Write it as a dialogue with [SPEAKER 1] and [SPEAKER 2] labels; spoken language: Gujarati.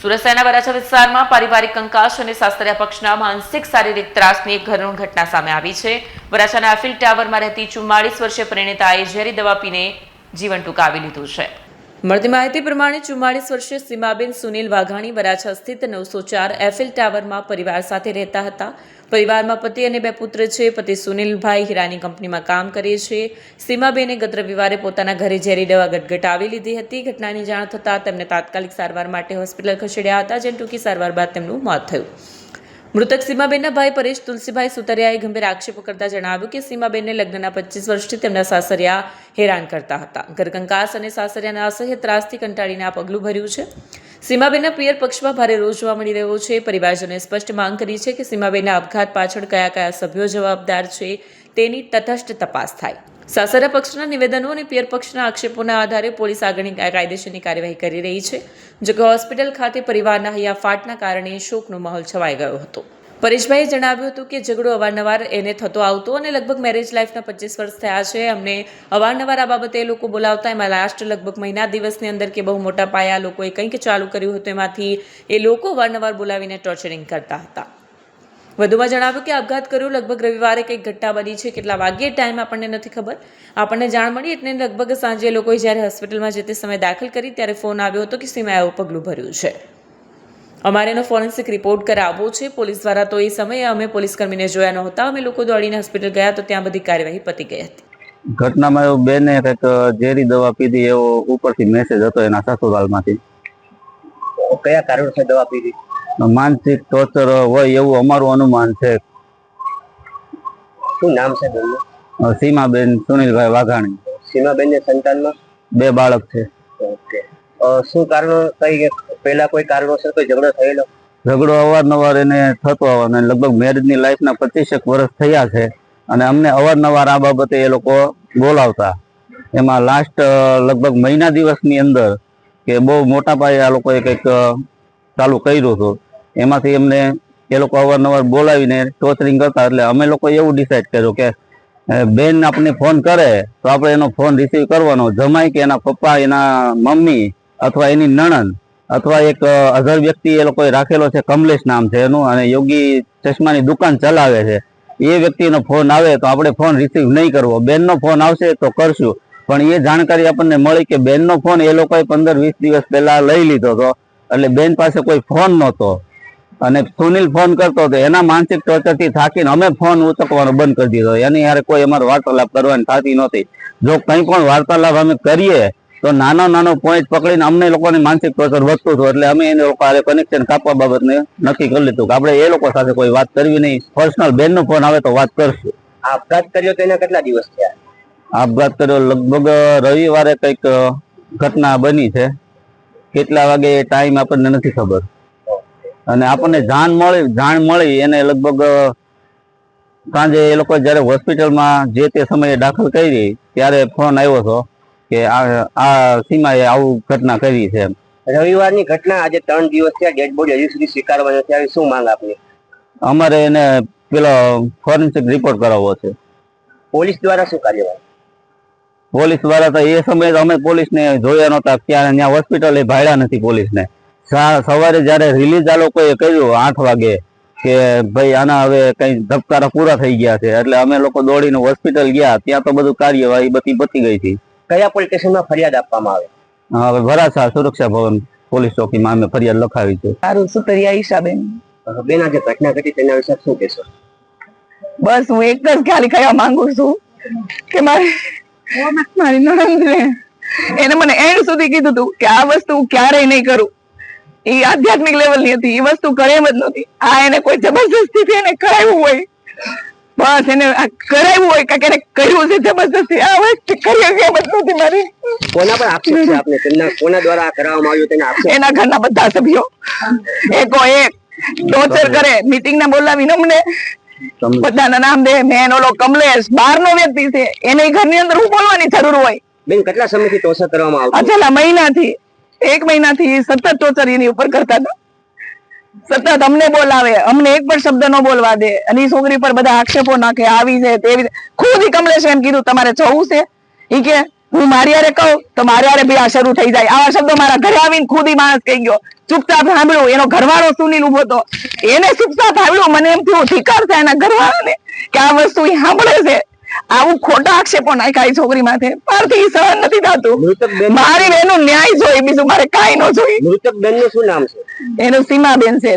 [SPEAKER 1] સુરત શહેરના વરાછા વિસ્તારમાં પારિવારિક કંકાશ અને સાસરિયા પક્ષના માનસિક શારીરિક ત્રાસની એક ઘરનું ઘટના સામે આવી છે. વરાછાના એફિલ ટાવરમાં રહેતી ચુમ્માળીસ વર્ષીય પરિણીતાએ ઝેરી દવા પીને જીવન ટૂંકાવી લીધું છે. મળતી માહિતી પ્રમાણે ચુમ્માળીસ વર્ષીય સીમાબેન સુનિલ વાઘાણી વરાછા સ્થિત નવસો ચાર એફિલ ટાવરમાં પરિવાર સાથે રહેતા હતા. પરિવારમાં પતિ અને બે પુત્ર છે. પતિ સુનિલભાઈ હીરાની કંપનીમાં કામ કરે છે. સીમાબેને ગત રવિવારે પોતાના ઘરે ઝેરી દવા ગટગટાવી લીધી હતી. ઘટનાની જાણ થતાં તેમને તાત્કાલિક સારવાર માટે હોસ્પિટલ ખસેડ્યા હતા જેમ ટૂંકી સારવાર બાદ તેમનું મોત થયું. મૃતક સીમાબેનના ભાઈ પરેશ તુલસીભાઈ સુતરિયાએ ગંભીર આક્ષેપો કરતા જણાવ્યું કે સીમાબેનને લગ્નના પચીસ વર્ષથી તેમના સાસરિયા હેરાન કરતા હતા. ઘરકંકાસ અને સાસરિયાના અસહ્ય ત્રાસથી કંટાળીને આ પગલું ભર્યું છે. સીમાબેનના પિયર પક્ષમાં ભારે રોષ જોવા મળી રહ્યો છે. પરિવારજનોએ સ્પષ્ટ માંગ કરી છે કે સીમાબેનના આપઘાત પાછળ કયા કયા સભ્યો જવાબદાર છે તેની તટસ્થ તપાસ થાય. સાસરા પક્ષના નિવેદનો અને પિયર પક્ષના આક્ષેપોના આધારે પોલીસ આગળની કાયદેસરની કાર્યવાહી કરી રહી છે જોકે હોસ્પિટલ ખાતે પરિવારના હૈયાફાટના કારણે શોકનો માહોલ છવાઈ ગયો હતો. પરેશભાઈએ જણાવ્યું હતું કે ઝઘડો અવારનવાર એને થતો આવતો અને લગભગ મેરેજ લાઈફના પચીસ વર્ષ થયા છે. અમને અવારનવાર આ બાબતે લોકો બોલાવતા એમાં લાસ્ટ લગભગ મહિના દિવસની અંદર કે બહુ મોટા પાયા લોકોએ કંઈક ચાલુ કર્યું હતું એમાંથી એ લોકો અવારનવાર બોલાવીને ટોર્ચરિંગ કરતા હતા. વધુમાં જણાવ્યું કે આપઘાત કર્યો. લગભગ રવિવારે કંઈક ઘટના બની છે. કેટલા વાગ્યે ટાઈમ આપણને નથી ખબર. આપણને જાણ મળી એટલે લગભગ સાંજે એ લોકોએ જ્યારે હોસ્પિટલમાં જે તે સમય દાખલ કરી ત્યારે ફોન આવ્યો હતો કે સીમાએ આવું પગલું ભર્યું છે. અમારે એનો ફોરેન્સિક રિપોર્ટ કરાવવો છે. પોલીસ દ્વારા તો એ સમયે અમે પોલીસ કર્મીને જોયા નહોતા. અમે લોકો દોડીને હોસ્પિટલ ગયા તો ત્યાં બધી કાર્યવાહી પતી ગઈ હતી.
[SPEAKER 2] ઘટનામાં એવું બેને કંઈક ઝેરી દવા પીધી એવો ઉપરથી મેસેજ હતો એના સસુરાલમાંથી.
[SPEAKER 3] કયા કારણોસર દવા પીધી?
[SPEAKER 2] માનસિક ટોર્ચર હોય એવું અમારું અનુમાન છે.
[SPEAKER 3] શું નામ છે બેનનું?
[SPEAKER 2] સીમાબેન સુનિલભાઈ વાઘાણી.
[SPEAKER 3] સીમાબેન ને સંતાનમાં?
[SPEAKER 2] બે બાળક છે.
[SPEAKER 3] ઓકે. શું કારણો કઈ પહેલા કોઈ કારણોસર કોઈ ઝઘડો થયેલો?
[SPEAKER 2] ઝઘડો અવારનવાર એને થતો અને લગભગ મેરેજની લાઈફના પચીસેક વર્ષ થયા છે અને અમને અવારનવાર આ બાબતે એ લોકો બોલાવતા. એમાં લાસ્ટ લગભગ મહિના દિવસની અંદર કે બહુ મોટા પાયે આ લોકોએ કંઈક ચાલુ કર્યું હતું. એમાંથી એમને એ લોકો અવારનવાર બોલાવીને ટોચરિંગ કરતા એટલે અમે લોકો એવું ડિસાઈડ કર્યું કે બેન આપણને ફોન કરે તો આપણે એનો ફોન રિસીવ કરવાનો. જમાય કે એના પપ્પા, એના મમ્મી અથવા એની નણંદ અથવા એક અધર વ્યક્તિ એ લોકોએ રાખેલો છે, કમલેશ નામ છે એનું અને યોગી ચશ્માની દુકાન ચલાવે છે. એ વ્યક્તિનો ફોન આવે તો આપણે ફોન રિસીવ નહીં કરવો. બેનનો ફોન આવશે તો કરશું. પણ એ જાણકારી આપણને મળી કે બેનનો ફોન એ લોકોએ પંદર વીસ દિવસ પહેલા લઈ લીધો હતો. એટલે બેન પાસે કોઈ ફોન નહોતો. અને સુનિલ ફોન કરતો હતો. એના માનસિક ટોર્ચરથી થાકીને અમે ફોન ઉચકવાનો બંધ કરી દીધો. એની યારે કોઈ અમારે વાર્તાલાપ કરવાની થતી નહોતી. જો કંઈ પણ વાર્તાલાપ અમે કરીએ તો નાનો નાનો પોઈન્ટ પકડીને અમને લોકોની માનસિક ટોર્ચર વધતું હતું. એટલે અમે એને લોકો હારે કનેક્શન કાપવા બાબતને નક્કી કરી લીધું કે આપણે એ લોકો સાથે કોઈ વાત કરવી નહીં. પર્સનલ બેનનો ફોન આવે તો વાત કરશું.
[SPEAKER 3] આપઘાત કર્યો તો એના કેટલા દિવસ થયા?
[SPEAKER 2] આપઘાત કર્યો લગભગ રવિવારે કંઈક ઘટના બની છે. કેટલા વાગે ટાઈમ આપણને નથી ખબર. અને આપણને જાણ મળી જાણ મળી એને લગભગ સાંજે એ લોકો જ્યારે હોસ્પિટલમાં જે તે સમયે દાખલ કરી ત્યારે ફોન આવ્યો હતો કે આ આ સીમાએ આવું ઘટના કરી છે.
[SPEAKER 3] રવિવારની ઘટના આજે ત્રણ દિવસ થયા ડેડ બોડી હજી સુધી સ્વીકારવા નથી આવી. શું માંગ આપની?
[SPEAKER 2] અમારે એને પેલો ફોરેન્સિક રિપોર્ટ કરાવવો છે.
[SPEAKER 3] પોલીસ દ્વારા શું કાર્યવાહી?
[SPEAKER 2] પોલીસ દ્વારા તો એ સમયે અમે અમે પોલીસને જોયા નહોતા ત્યાં ત્યાં હોસ્પિટલે ભાડ્યા નથી પોલીસને. સવારે જ્યારે રિલીઝ આ લોકોએ કર્યું આઠ વાગે કે ભાઈ આના હવે કઈ ધબકારા પૂરા થઈ ગયા છે એટલે અમે લોકો દોડીને હોસ્પિટલ ગયા ત્યાં તો બધું કાર્યવાહી બધી પતી ગઈ હતી.
[SPEAKER 3] કયા પોલીસ સ્ટેશનમાં ફરિયાદ આપવામાં આવે?
[SPEAKER 2] હવે વરાછા સુરક્ષા ભવન પોલીસ ચોકીમાં અમે ફરિયાદ લખાવી છે.
[SPEAKER 4] સારું સુતરિયા ઈશાબેન
[SPEAKER 3] બેન? આજે ઘટના ઘટી તેના વિશે શું કહેશો?
[SPEAKER 4] બસ હું એક જ ખાલી કહેવા માંગુ છું કે મારે મારી નણંદને. એને મને એન્ડ સુધી કીધું હતું કે આ વસ્તુ હું ક્યારેય નહીં કરું. એ આધ્યાત્મિક લેવલની હતી. એ વસ્તુ કરે એમ જ નહોતી. આ એને કોઈ જબરજસ્તી એને કરાવ્યું હોય. બસ એને કરાવ્યું હોય કે કર્યું છે જબરજસ્તી. આ વસ્તુ કરી એમ જ નહોતી મારી.
[SPEAKER 3] કોના પર આક્ષેપ છે આપને? તેમના કોના દ્વારા આ કરાવવામાં આવ્યું તેના આક્ષેપ?
[SPEAKER 4] એના ઘરના બધા સભ્યો. એકો એક. ટોર્ચર કરે. મીટિંગ ના બોલાવીને અમને. બધાના નામ દે. મેન ઓલો કમલેશ. બાર નો વ્યક્તિ છે. એને ઘરની અંદર હું બોલવાની જરૂર હોય.
[SPEAKER 3] બેન કેટલા સમયથી ટોર્ચર કરવામાં
[SPEAKER 4] આ
[SPEAKER 3] આવતું
[SPEAKER 4] છેલ્લા મહિનાથી. એક મહિનાથી સતત ટોર્ચર એની ઉપર કરતા હતા. સતત અમને બોલાવે, અમને એક પણ શબ્દ ન બોલવા દે. અને એ છોકરી પર બધા આક્ષેપો નાખે, આવી છે તેવી ખુદ કમલેશ એમ કીધું, તમારે જવું છે? ઈ કે, હું મારી હારે કહું, તો મારી હારે બી આ શરૂ થઈ જાય. આવા શબ્દો મારા ઘરે આવીને ખુદ ઈ માણસ કહી ગયો. ચૂપચાપ સાંભળ્યું, એનો ઘરવાળો સુનિલ ઊભો હતો. એને ચૂપચાપ સાંભળ્યું, મને એમ થયું, ધિકાર છે એના ઘરવાળાને, કે આ વસ્તુ સાંભળે છે. આવું ખોટા આક્ષેપો નાખ્યા છોકરી માથે. મારથી ઈ સહન નથી થતું. મારી બેન ન્યાય જોઈએ બીજું મારે કાંઈ ન જોઈએ.
[SPEAKER 3] મૃતક બેનનું શું નામ છે?
[SPEAKER 4] એનું સીમાબેન છે.